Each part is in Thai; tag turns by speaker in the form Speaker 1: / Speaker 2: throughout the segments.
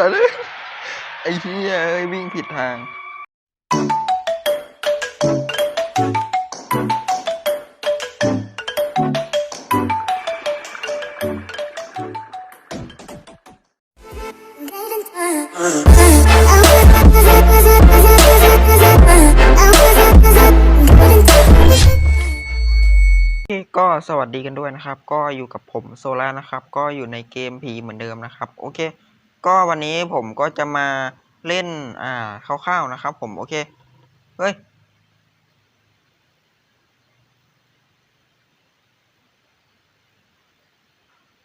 Speaker 1: สัตว์เอ้ยไอ้เหี้ยเอ้ยวิ่งผิดทางโอเคก็สวัสดีกันด้วยนะครับ ก็อยู่กับผมโซล่านะครับ ก็อยู่ในเกมผีเหมือนเดิมนะครับ โอเค ก็วันนี้ผมก็จะมาเล่น อ่าคร่าวๆนะครับ ผมโอเค เฮ้ย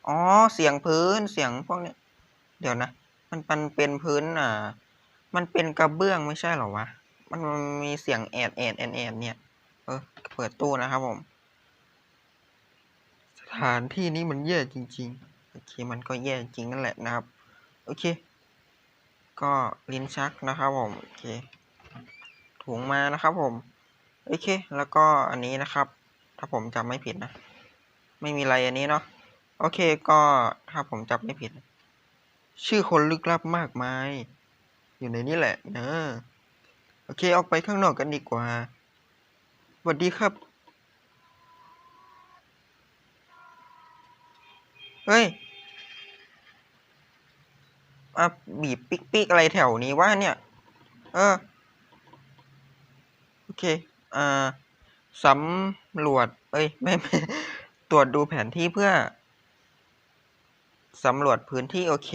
Speaker 1: อ๋อ เสียงพื้นเสียงพวกนี้เดี๋ยวนะ มันมันเป็นพื้นอ่า มันเป็นกระเบื้องไม่ใช่หรอวะ มันมีเสียงแอดแอดแอดแอดเนี่ย เออ เปิดตู้นะครับผม สถานที่นี้มันแย่จริง ๆ โอเค มันก็แย่จริงนั่นแหละนะครับ โอเค ก็ลิ้นชักนะครับผม โอเค ถุงมานะครับผม โอเค แล้วก็อันนี้นะครับ ถ้าผมจำไม่ผิดนะ ไม่มีอะไรอันนี้เนาะ โอเค ก็ถ้าผมจำไม่ผิด ชื่อคนลึกลับมากมาย อยู่ในนี้แหละเนอะโอเค ออกไปข้างนอกกันดีกว่าสวัสดีครับ เฮ้ย อะบีบปิ๊กปิ๊กอะไรแถวนี้วะเนี่ย เออ โอเค อ่าสำรวจ เอ้ย ไม่ไม่ ตรวจดูแผนที่เพื่อสำรวจพื้นที่โอเค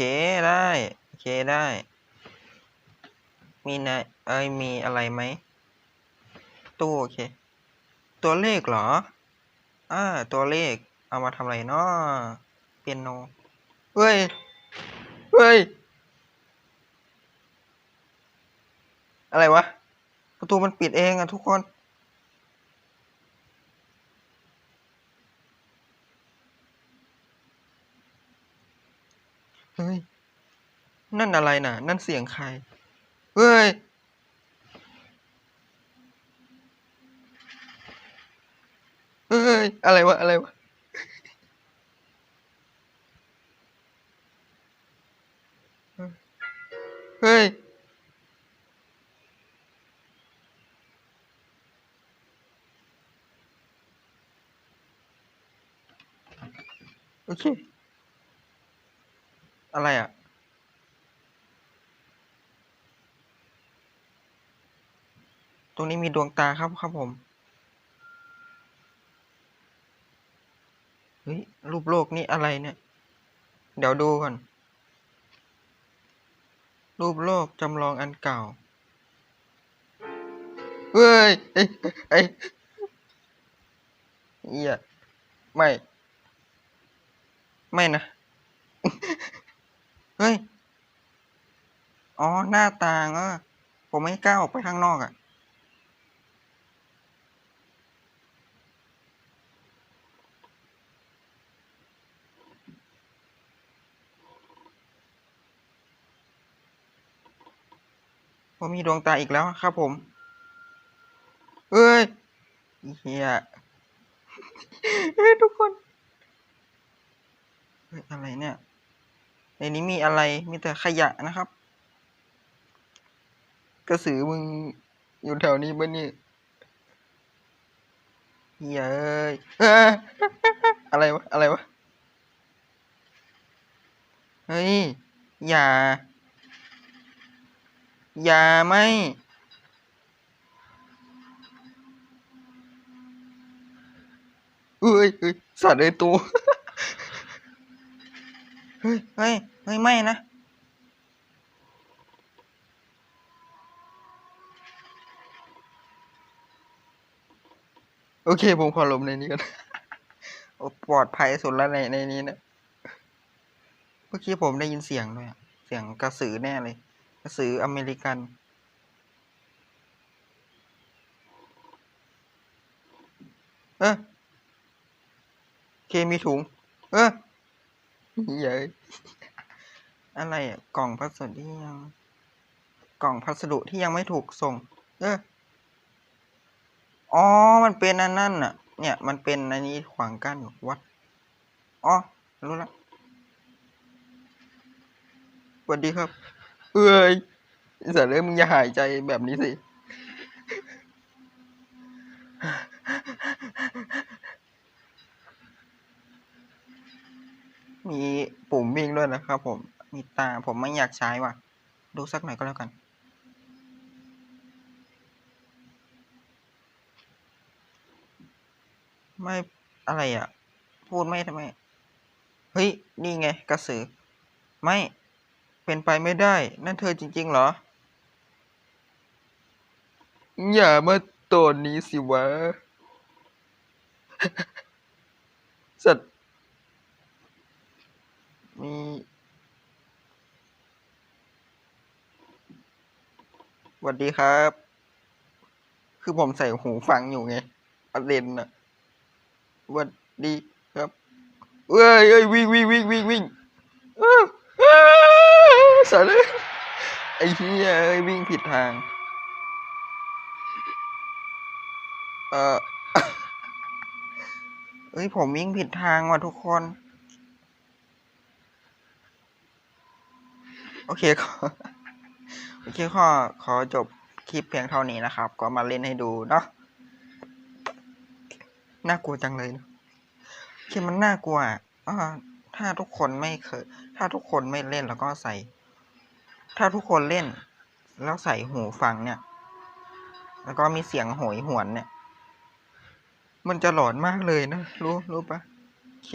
Speaker 1: ได้ โอเคได้ มีนะเอ้ย มีอะไรไหม ตู้โอเค ตัวเลขเหรอ อ่า ตัวเลข เอามาทำอะไรเนาะเปียโนเฮ้ย เฮ้ย อะไรวะ ประตูมันปิดเองอะทุกคนเฮ้ย นั่นอะไรน่ะ นั่นเสียงใคร เฮ้ย เฮ้ย อะไรวะ อะไรวะ โอเค อะไรอะ ตรงนี้มีดวงตาครับครับผม เฮ้ย รูปโลกนี่อะไรเนี่ย เดี๋ยวดูก่อน รูปโลกจำลองอันเก่า เฮ้ยเอ้ยเอ้เหี้ยไม่ ไม่นะ เฮ้ย อ๋อ หน้าต่างเออผมไม่กล้าออกไปข้างนอกอะ ผมมีดวงตาอีกแล้วครับผม เอ้ยเฮียเฮ้ยทุกคน อะไรเนี่ย ในนี้มีอะไร มีแต่ขยะนะครับ กระสือมึงอยู่แถวนี้ปะเนี่ยเย้ยอะไรวะ อะไรวะ เฮ้ย อย่า อย่าไม่เอ้ยเอ้ยสัตว์ในตัว ฮ้ยเฮ้ยเฮ้ยไม่นะโอเคผมขอลบในนี้กันโอ้ปลอดภัยสุดแล้วในในนี้นะเมื่อกี้ผมได้ยินเสียงด้วยเสียงกระสือแน่เลย กระสืออเมริกัน เออโอเคมีถุง เออ เย้ยอะไรอะกล่องพัสดุที่ยัง กล่องพัสดุที่ยังไม่ถูกส่ง เอออ๋อ มันเป็นอันนั่นน่ะ เนี่ย มันเป็นอันนี้ขวางกั้นอยู่วัด อ๋อ รู้ละวัสดีครับ เอ้ยไอ้สัตว์เอ้ยมึงอย่าหายใจแบบนี้สิ มีปุ่มวิ่ง ด้วยนะครับผมมีตาผมไม่อยากใช้ว่ะ ดูสักหน่อยก็แล้วกันไม่อะไรอะ พูดไม่ทำไม เฮ้ย นี่ไงกระสือ ไม่เป็นไปไม่ได้ นั่นเธอจริง ๆ เหรอ อย่ามาตอนนี้สิวะ สัตว์ มีสวัสดีครับ คือผมใส่หูฟังอยู่ไงประเด็นนะสวัสดีครับเอ้ยเอ้ยวิ่งวิ่งวิ่งวิ่งวิ่งอ้าวอ้าวสัตว์เอ้ยไอ้เหี้ยเอ้ยวิ่งผิดทาง เออเอ้ยผมวิ่งผิดทางว่ะทุกคน โอเคขอโอเคขอขอจบคลิปเพียงเท่านี้นะครับ ก็มาเล่นให้ดูเนาะน่ากลัวจังเลยคือมันน่ากลัวอะอ่าถ้าทุกคนไม่เคย ถ้าทุกคนไม่เล่นแล้วก็ใส่ ถ้าทุกคนเล่น แล้วใส่หูฟังเนี่ย แล้วก็มีเสียงโหยหวนเนี่ย มันจะหลอนมากเลยนะ รู้ รู้ปะโอเค